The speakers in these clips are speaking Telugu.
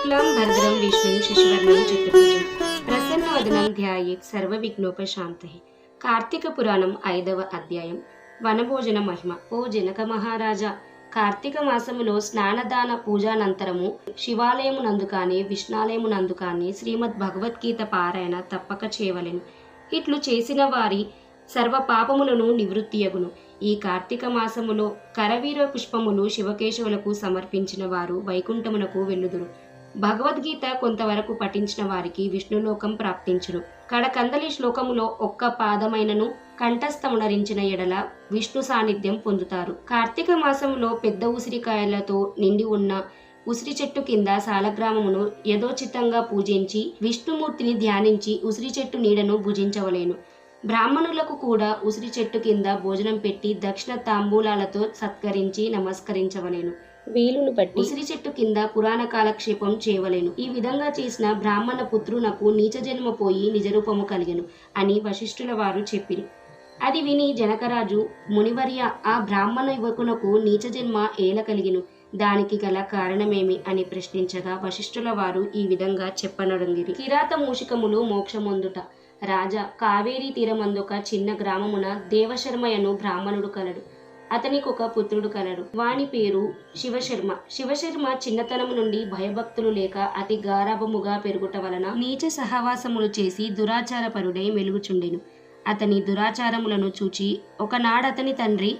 శుక్లాం భద్రం విష్ణుం శశివర్ణం చతుర్భుజం. ప్రసన్నవదనం ధ్యాయేత్ సర్వ విఘ్నోపశాంతః కార్తీక పురాణం ఐదవ అధ్యాయం. వనభోజన మహిమ. ఓ జనక మహారాజా కార్తీక మాసములో స్నానదాన పూజానంతరము శివాలయమునందు కానీ విష్ణాలయమునందు కానీ శ్రీమద్ భగవద్గీత పారాయణ తప్పక చేయవలెను. ఇట్లు చేసిన వారి సర్వ పాపములను నివృత్తియగును. ఈ కార్తీక మాసములో కరవీర పుష్పములు శివకేశవులకు సమర్పించిన వారు వైకుంఠమునకు వెళ్ళుదురు. భగవద్గీత కొంతవరకు పఠించిన వారికి విష్ణులోకం ప్రాప్తించును. కడకందలి శ్లోకములో ఒక్క పాదమైనను కంఠస్థమునరించిన ఎడల విష్ణు సాన్నిధ్యం పొందుతారు. కార్తీక మాసంలో పెద్ద ఉసిరికాయలతో నిండి ఉన్న ఉసిరి చెట్టు కింద సాలగ్రామమును యథోచితంగా పూజించి విష్ణుమూర్తిని ధ్యానించి ఉసిరి చెట్టు నీడను భుజించవలేను. బ్రాహ్మణులకు కూడా ఉసిరి చెట్టు కింద భోజనం పెట్టి దక్షిణ తాంబూలాలతో సత్కరించి నమస్కరించవలేను. వీలును బట్టి. ఉసిరి చెట్టు కింద పురాణ కాలక్షేపం చేయవలేను. ఈ విధంగా చేసిన బ్రాహ్మణ పుత్రునకు నీచ జన్మ పోయి నిజరూపము కలిగెను అని వశిష్ఠుల వారు చెప్పిరి. అది విని జనకరాజు మునివర్య ఆ బ్రాహ్మణ యువకునకు నీచ జన్మ ఏల కలిగిను? దానికి గల కారణమేమి అని ప్రశ్నించగా వశిష్ఠుల వారు ఈ విధంగా చెప్పనడంగిరి. కిరాత మూషికములు మోక్షమొందుట. రాజా కావేరీ తీరమందొక చిన్న గ్రామమున దేవశర్మయను బ్రాహ్మణుడు కలడు. అతనికి ఒక పుత్రుడు కలడు. వాని పేరు శివశర్మ. శివశర్మ చిన్నతనము నుండి భయభక్తులు లేక అతి గారాభముగా పెరుగుట వలన నీచ సహవాసములు చేసి దురాచారపరుడై మెలుగుచుండెను. అతని దురాచారములను చూచి ఒకనాడతని తండ్రి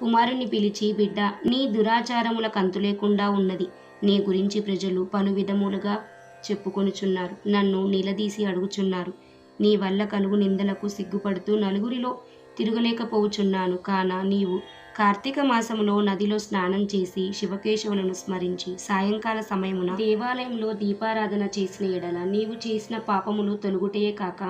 కుమారుని పిలిచి బిడ్డ నీ దురాచారముల కంతు లేకుండా ఉన్నది. నీ గురించి ప్రజలు పలు విధములుగా చెప్పుకొనుచున్నారు. నన్ను నిలదీసి అడుగుచున్నారు. నీ వల్ల కలుగు నిందలకు సిగ్గుపడుతూ నలుగురిలో తిరగలేకపోవచున్నాను. కాన నీవు కార్తీక మాసములో నదిలో స్నానం చేసి శివకేశవులను స్మరించి సాయంకాల సమయమున దేవాలయంలో దీపారాధన చేసిన ఎడల నీవు చేసిన పాపములు తొలుగుటయే కాక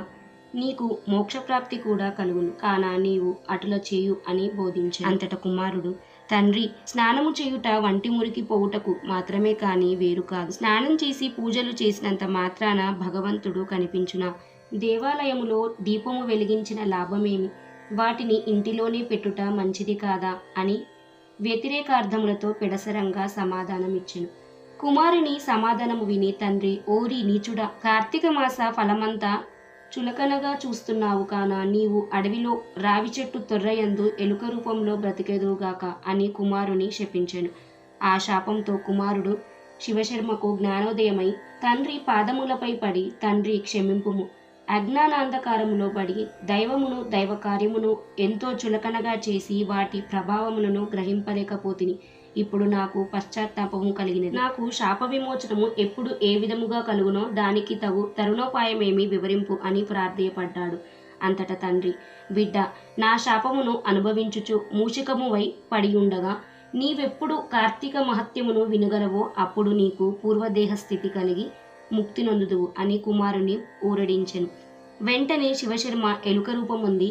నీకు మోక్షప్రాప్తి కూడా కలుగును. కాన నీవు అటుల చేయు అని బోధించు అంతట కుమారుడు తండ్రి స్నానము చేయుట వంటి మురికి పోవుటకు మాత్రమే కాని వేరు కాదు. స్నానం చేసి పూజలు చేసినంత మాత్రాన భగవంతుడు కనిపించునా? దేవాలయములో దీపము వెలిగించిన లాభమేమి? వాటిని ఇంటిలోనే పెట్టుట మంచిది కాదా అని వ్యతిరేకార్థములతో పెడసరంగా సమాధానమిచ్చెను. కుమారుని సమాధానము విని తండ్రి ఓరి నీచుడా కార్తీక మాస ఫలమంతా చులకనగా చూస్తున్నావు కాన నీవు అడవిలో రావి చెట్టు తొర్రయందు ఎలుక రూపంలో బ్రతికెదురుగాక అని కుమారుని శపించెను. ఆ శాపంతో కుమారుడు శివశర్మకు జ్ఞానోదయమై తండ్రి పాదములపై పడి తండ్రి క్షమింపుము. అజ్ఞానాంధకారములో పడి దైవమును దైవ కార్యమును ఎంతో చులకనగా చేసి వాటి ప్రభావములను గ్రహింపలేకపోతిని. ఇప్పుడు నాకు పశ్చాత్తాపము కలిగినది. నాకు శాప విమోచనము ఎప్పుడు ఏ విధముగా కలుగునో దానికి తగు తరుణోపాయమేమి వివరింపు అని ప్రార్థయపడ్డాడు. అంతట తండ్రి బిడ్డ నా శాపమును అనుభవించుచు మూషికమువై పడి ఉండగా నీవెప్పుడు కార్తీక మహత్యమును వినగలవో అప్పుడు నీకు పూర్వదేహ స్థితి కలిగి ముక్తి నొందుదువు అని కుమారుని ఊరడించెను. వెంటనే శివశర్మ ఎలుక రూపముంది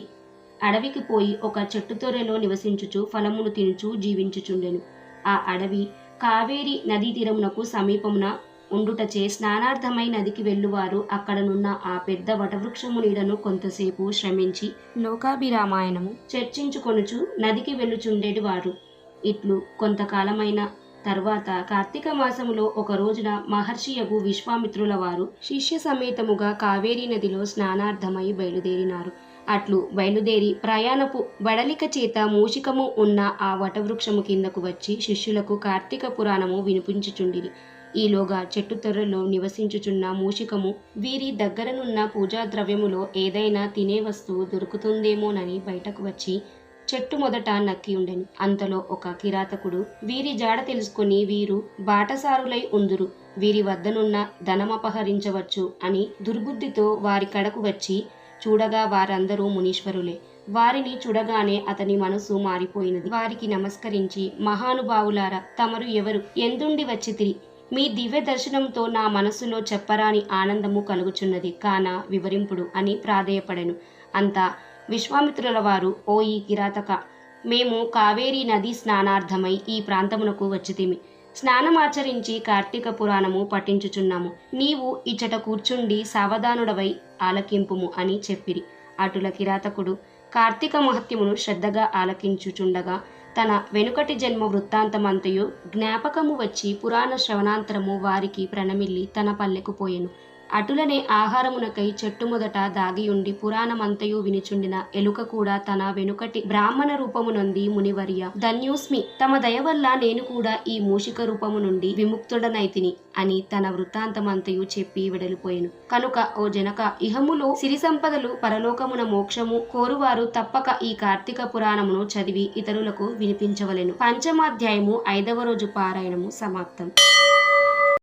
అడవికి పోయి ఒక చెట్టు తొర్రెలో నివసించుచు ఫలమును తినుచు జీవించుచుండెను. ఆ అడవి కావేరి నదీ తీరమునకు సమీపమున ఉండుటచే స్నానార్థమై నదికి వెళ్ళువారు అక్కడనున్న ఆ పెద్ద వటవృక్షము నీడను కొంతసేపు శ్రమించి లోకాభిరామాయణము చర్చించుకొనుచు నదికి వెళ్ళుచుండేటి వారు ఇట్లు కొంతకాలమైన తరువాత కార్తీక మాసములో ఒక రోజున మహర్షియగు విశ్వామిత్రుల వారు శిష్య సమేతముగా కావేరీ నదిలో స్నానార్థమై బయలుదేరినారు. అట్లు బయలుదేరి ప్రయాణపు వడలిక చేత మూషికము ఉన్న ఆ వటవృక్షము కిందకు వచ్చి శిష్యులకు కార్తీక పురాణము వినిపించుచుండిరి. ఈలోగా చెట్టు తొర్రలో నివసించుచున్న మూషికము వీరి దగ్గరనున్న పూజా ద్రవ్యములో ఏదైనా తినే వస్తువు దొరుకుతుందేమోనని బయటకు వచ్చి చెట్టు మొదట నక్కి ఉండెను. అంతలో ఒక కిరాతకుడు వీరి జాడ తెలుసుకుని వీరు బాటసారులై ఉందురు. వీరి వద్దనున్న ధనమపహరించవచ్చు అని దుర్బుద్ధితో వారి కడకు వచ్చి చూడగా వారందరూ మునీశ్వరులే. వారిని చూడగానే అతని మనసు మారిపోయినది. వారికి నమస్కరించి మహానుభావులారా తమరు ఎవరు? ఎందుండి వచ్చితిరి? మీ దివ్య దర్శనంతో నా మనసులో చెప్పరాని ఆనందము కలుగుచున్నది. కాన వివరింపుడు అని ప్రాధేయపడెను. అంతా విశ్వామిత్రుల వారు ఓ ఈ కిరాతక మేము కావేరీ నది స్నానార్థమై ఈ ప్రాంతమునకు వచ్చితిమి. స్నానమాచరించి కార్తీక పురాణము పఠించుచున్నాము. నీవు ఇచ్చట కూర్చుండి సావధానుడవై ఆలకింపుము అని చెప్పిరి. అటుల కిరాతకుడు కార్తీక మహత్యమును శ్రద్ధగా ఆలకించుచుండగా తన వెనుకటి జన్మ వృత్తాంతమంతయు జ్ఞాపకము వచ్చి పురాణ శ్రవణాంతరము వారికి ప్రణమిల్లి తన పల్లెకు పోయెను. అటులనే ఆహారమునకై చెట్టు మొదట దాగియుండి పురాణమంతయు వినిచుండిన ఎలుక కూడా తన వెనుకటి బ్రాహ్మణ రూపమునంది మునివర్య. ధన్యోస్మి తమ దయ వల్ల నేను కూడా ఈ మూషిక రూపము నుండి విముక్తుడనైతిని అని తన వృత్తాంతమంతయు చెప్పి వెడలిపోయాను. కనుక ఓ జనక ఇహములో సిరి సంపదలు పరలోకమున మోక్షము కోరువారు తప్పక ఈ కార్తీక పురాణమును చదివి ఇతరులకు వినిపించవలెను. పంచమాధ్యాయము ఐదవ రోజు పారాయణము సమాప్తం.